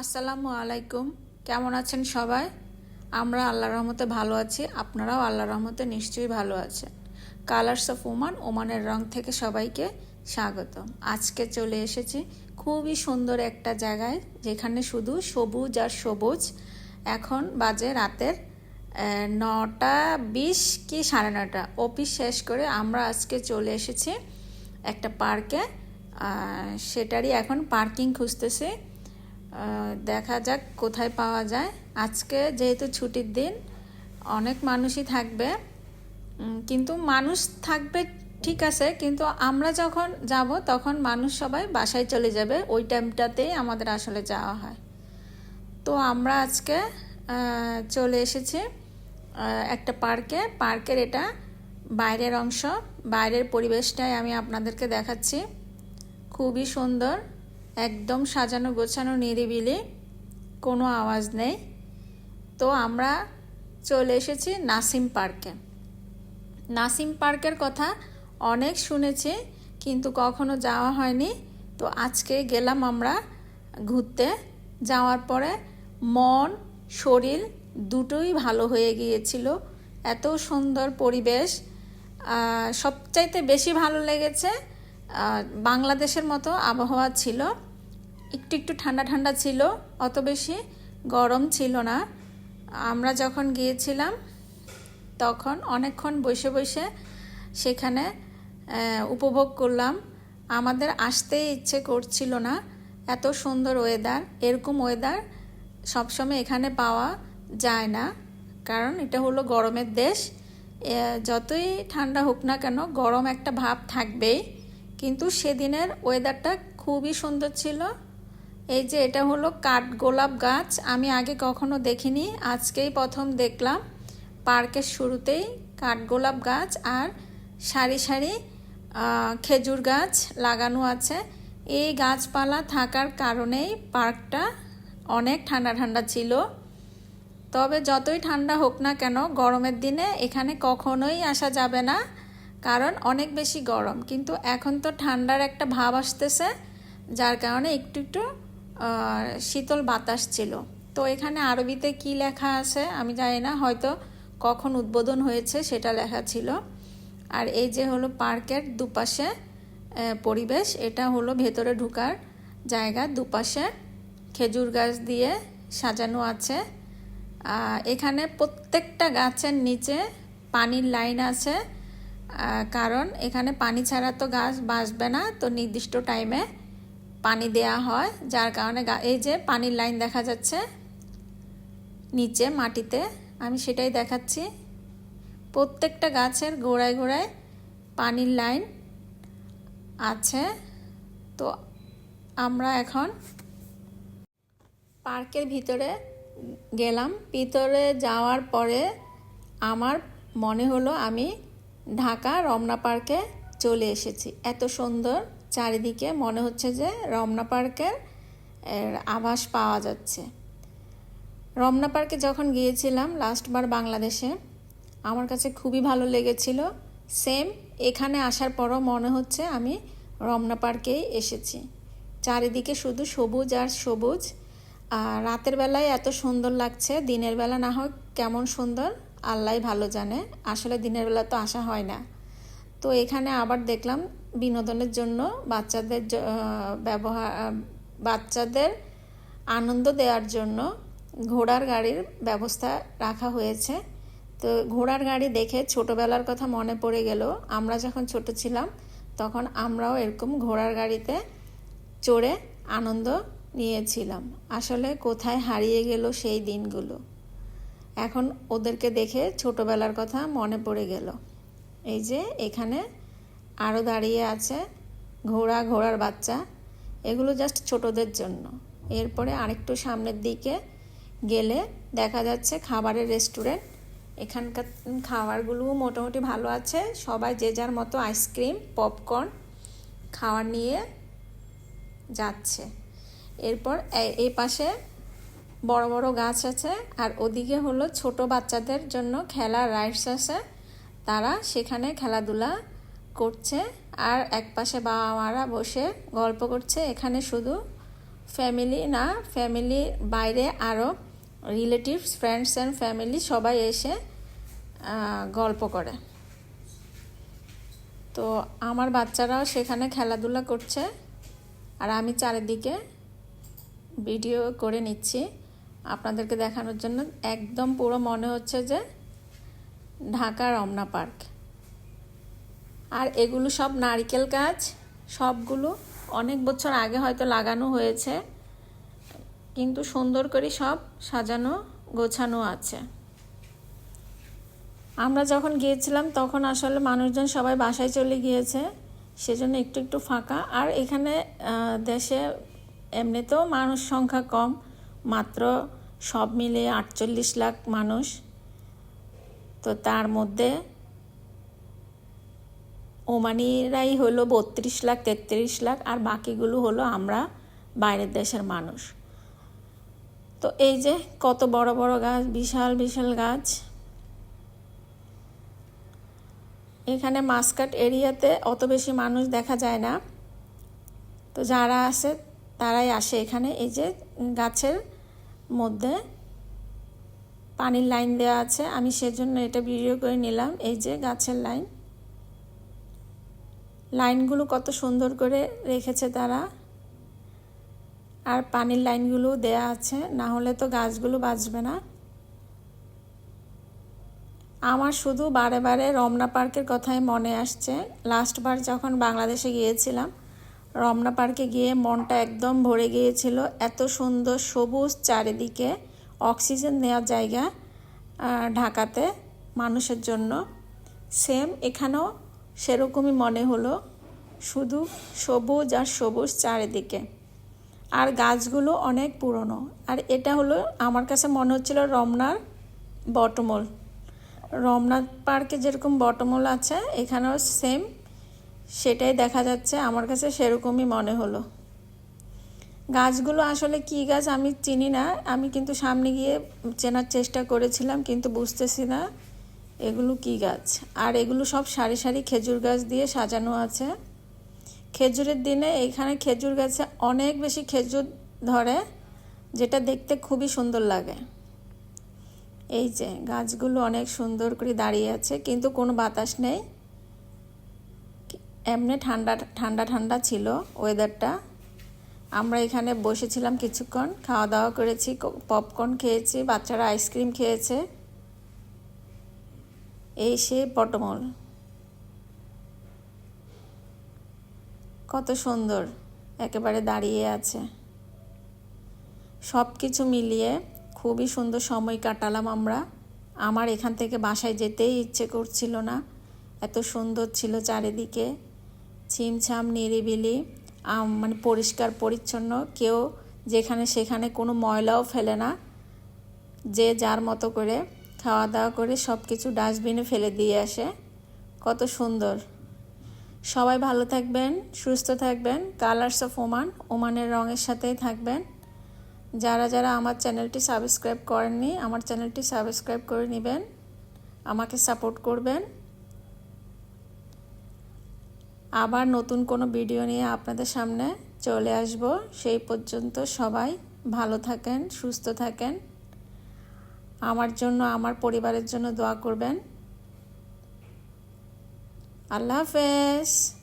আসসালামু আলাইকুম। কেমন আছেন সবাই? আমরা আল্লাহর রহমতে ভালো আছি, আপনারাও আল্লাহর রহমতে নিশ্চয়ই ভালো আছেন। কালার্স অফ ওমান ওমানের রং থেকে সবাইকে স্বাগত আজকে চলে এসেছি খুবই সুন্দর একটা জায়গায়, যেখানে শুধু সবুজ আর সবুজ। এখন বাজে রাতের নটা বিশ কি সাড়ে নটা অফিস শেষ করে আমরা আজকে চলে এসেছি একটা পার্কে। সেটারই এখন পার্কিং খুঁজতেছি। দেখা যাক কোথায় পাওয়া যায়। আজকে যেহেতু ছুটির দিন, অনেক মানুষই থাকবে। কিন্তু মানুষ থাকবে ঠিক আছে, কিন্তু আমরা যখন যাব, তখন মানুষ সবাই বাসায় চলে যাবে। ওই টাইমটাতেই আমাদের আসলে যাওয়া হয়। তো আমরা আজকে চলে এসেছি একটা পার্কে। পার্কের এটা বাইরের অংশ। বাইরের পরিবেশটাই আমি আপনাদেরকে দেখাচ্ছি। খুবই সুন্দর। একদম সাজানো গোছানো নিরিবিলি, কোনো আওয়াজ নেই। তো আমরা চলে এসেছি নাসিম পার্কে। নাসিম পার্কের কথা অনেক শুনেছি, কিন্তু কখনো যাওয়া হয়নি। তো আজকে গেলাম আমরা ঘুরতে। যাওয়ার পরে মন, শরীর দুটোই ভালো হয়ে গিয়েছিল। এত সুন্দর পরিবেশ সবচাইতে বেশি ভালো লেগেছে বাংলাদেশের মতো আবহাওয়া ছিল। একটু একটু ঠান্ডা ঠান্ডা ছিল, অত বেশি গরম ছিল না। আমরা যখন গিয়েছিলাম, তখন অনেকক্ষণ বসে বসে সেখানে উপভোগ করলাম। আমাদের আসতেই ইচ্ছে করছিল না। এত সুন্দর ওয়েদার এরকম ওয়েদার সবসময় এখানে পাওয়া যায় না। কারণ এটা হলো গরমের দেশ। যতই ঠান্ডা হোক না কেন, গরম একটা ভাব থাকবেই। কিন্তু সেদিনের ওয়েদারটা খুবই সুন্দর ছিল। এই যে এটা হলো কাঠগোলাপ গাছ, আমি আগে কখনো দেখিনি, আজকেই প্রথম দেখলাম। পার্কের শুরুতেই কাঠগোলাপ গাছ আর সারি সারি খেজুর গাছ লাগানো আছে। এই গাছপালা থাকার কারণেই পার্কটা অনেক ঠান্ডা ঠান্ডা ছিল। তবে যতই ঠান্ডা হোক না কেন, গরমের দিনে এখানে কখনোই আসা যাবে না। কারণ অনেক বেশি গরম। কিন্তু এখন তো ঠান্ডার একটা ভাব আসতেছে, যার কারণে একটু একটু শীতল বাতাস ছিল। তো এখানে আরবিতে কি লেখা আছে আমি জানি না, হয়তো কখন উদ্বোধন হয়েছে সেটা লেখা ছিল। আর এই যে হলো পার্কের দুপাশে পরিবেশ, এটা হলো ভেতরে ঢুকার জায়গা, দুপাশে খেজুর গাছ দিয়ে সাজানো আছে। এখানে প্রত্যেকটা গাছের নিচে পানির লাইন আছে। কারণ এখানে পানি ছাড়া তো গাছ বাঁচবে না, তো নির্দিষ্ট টাইমে পানি দেয়া হয়, যার কারণে এই যে পানির লাইন দেখা যাচ্ছে নিচে মাটিতে, আমি সেটাই দেখাচ্ছি। প্রত্যেকটা গাছের গোড়ায় গোড়ায় পানির লাইন আছে। তো আমরা এখন পার্কের ভিতরে গেলাম। ভিতরে যাওয়ার পরে আমার মনে হলো আমি ঢাকা রমনা পার্কে চলে এসেছি। এত সুন্দর চারিদিকে মনে হচ্ছে যে রমনা পার্কের আভাস পাওয়া যাচ্ছে। রমনা পার্কে যখন গিয়েছিলাম লাস্টবার বাংলাদেশে, আমার কাছে খুবই ভালো লেগেছিল। সেম এখানে আসার পরও মনে হচ্ছে আমি রমনা পার্কেই এসেছি। চারিদিকে শুধু সবুজ আর সবুজ, আর রাতের বেলায় এত সুন্দর লাগছে, দিনের বেলা না হোক কেমন সুন্দর আল্লাহ ভালো জানে। আসলে দিনের বেলা তো আসা হয় না। তো এখানে আবার দেখলাম বিনোদনের জন্য বাচ্চাদের ব্যবহার বাচ্চাদের আনন্দ দেওয়ার জন্য ঘোড়ার গাড়ির ব্যবস্থা রাখা হয়েছে। তো ঘোড়ার গাড়ি দেখে ছোটোবেলার কথা মনে পড়ে গেল। আমরা যখন ছোট ছিলাম, তখন আমরাও এরকম ঘোড়ার গাড়িতে চড়ে আনন্দ নিয়েছিলাম। আসলে কোথায় হারিয়ে গেল সেই দিনগুলো। এখন ওদেরকে দেখে ছোটবেলার কথা মনে পড়ে গেল। এই যে এখানে আরও দাঁড়িয়ে আছে ঘোড়া, ঘোড়ার বাচ্চা। এগুলো জাস্ট ছোটদের জন্য। এরপরে আরেকটু সামনের দিকে গেলে দেখা যাচ্ছে খাবারের রেস্টুরেন্ট এখানকার খাবারগুলোও মোটামুটি ভালো আছে। সবাই যে যার মতো আইসক্রিম পপকর্ন খাওয়ার নিয়ে যাচ্ছে। এরপর এই পাশে বড় বড় গাছ আছে, আর ওদিকে হলো ছোট বাচ্চাদের জন্য খেলার রাইডস আছে। তারা সেখানে খেলাধুলা করছে, আর এক পাশে বাবা মারা বসে গল্প করছে। এখানে শুধু ফ্যামিলি না ফ্যামিলির বাইরে আরও রিলেটিভস ফ্রেন্ডস অ্যান্ড ফ্যামিলি সবাই এসে গল্প করে। তো আমার বাচ্চারাও সেখানে খেলাধুলা করছে, আর আমি চারিদিকে ভিডিও করে নিচ্ছি। আপনাদেরকে দেখানোর জন্য একদম পুরো মনে হচ্ছে যে ঢাকা রমনা পার্ক। আর এগুলো সব নারকেল গাছ, সবগুলো অনেক বছর আগে হয়তো লাগানো হয়েছে, কিন্তু সুন্দর করে সব সাজানো, গোছানো আছে। আমরা যখন গিয়েছিলাম তখন আসলে মানুষজন সবাই বাসায় চলে গিয়েছে, সেজন্য একটু একটু ফাঁকা। আর এখানে দেশে এমনিতেও মানুষ সংখ্যা কম, মাত্র সব মিলিয়ে আটচল্লিশ লাখ মানুষ। তো তার মধ্যে ওমানিরাই হলো বত্রিশ লাখ, তেত্রিশ লাখ, আর বাকিগুলো হলো আমরা বাইরের দেশের মানুষ। তো এই যে কত বড় বড় গাছ, বিশাল বিশাল গাছ। এখানে মাসকাট এরিয়াতে অত বেশি মানুষ দেখা যায় না। তো যারা আসে তারাই আসে এখানে। এই যে গাছের মধ্যে পানির লাইন দেওয়া আছে। আমি সেজন্য এটা ভিডিও করে নিলাম। এই যে গাছের লাইন। লাইনগুলো কত সুন্দর করে রেখেছে তারা। আর পানির লাইনগুলো দেয়া আছে। না হলে তো গাছগুলো বাঁচবে না। আমার শুধু বারে বারে রমনা পার্কের কথাই মনে আসছে। লাস্টবার যখন বাংলাদেশে গিয়েছিলাম রমনা পার্কে গিয়ে মনটা একদম ভরে গিয়েছিল। এত সুন্দর সবুজ চারিদিকে অক্সিজেন নেওয়ার জায়গা ঢাকাতে মানুষের জন্য। সেম এখানেও সেরকমই মনে হলো, শুধু সবুজ আর সবুজ চারিদিকে। আর গাছগুলো অনেক পুরনো। আর এটা হলো, আমার কাছে মনে হচ্ছিল রমনার বটমল। রমনাথ পার্কে যেরকম বটমল আছে, এখানেও সেম সেটাই দেখা যাচ্ছে। আমার কাছে সেরকমই মনে হলো। গাছগুলো আসলে কি গাছ আমি চিনি না। আমি কিন্তু সামনে গিয়ে চেনার চেষ্টা করেছিলাম, কিন্তু বুঝতেছি না এগুলো কি গাছ। আর এগুলো সব সারি সারি খেজুর গাছ দিয়ে সাজানো আছে। খেজুরের দিনে এখানে খেজুর গাছে অনেক বেশি খেজুর ধরে, যেটা দেখতে খুবই সুন্দর লাগে। এই যে, গাছগুলো অনেক সুন্দর করে দাঁড়িয়ে আছে, কিন্তু কোনো বাতাস নেই। এমনি ঠান্ডা ঠান্ডা ঠান্ডা ছিল ওয়েদারটা আমরা এখানে বসেছিলাম কিছুক্ষণ খাওয়া দাওয়া করেছি পপকর্ন খেয়েছি, বাচ্চারা আইসক্রিম খেয়েছে। এই সে পটমল। কত সুন্দর, একেবারে দাঁড়িয়ে আছে। সব কিছু মিলিয়ে খুবই সুন্দর সময় কাটালাম আমরা। আমার এখান থেকে বাসায় যেতেই ইচ্ছে করছিল না। এত সুন্দর ছিল চারিদিকে। ছিমছাম, নিরিবিলি মানে পরিষ্কার, পরিচ্ছন্ন, কেউ যেখানে সেখানে কোনো ময়লাও ফেলে না। যে যার মতো করে খাওয়া দাওয়া করে সব কিছু ডাস্টবিনে ফেলে দিয়ে আসে। কত সুন্দর। সবাই ভালো থাকবেন, সুস্থ থাকবেন, কালার্স অফ ওমান, ওমানের রঙের সাথেই থাকবেন। যারা যারা আমার চ্যানেলটি সাবস্ক্রাইব করেননি, আমার চ্যানেলটি সাবস্ক্রাইব করে নেবেন। আমাকে সাপোর্ট করবেন। আবার নতুন কোনো ভিডিও নিয়ে আপনাদের সামনে চলে আসব। সেই পর্যন্ত সবাই ভালো থাকেন, সুস্থ থাকেন। আমার জন্য, আমার পরিবারের জন্য দোয়া করবেন। আল্লাহ হাফেজ।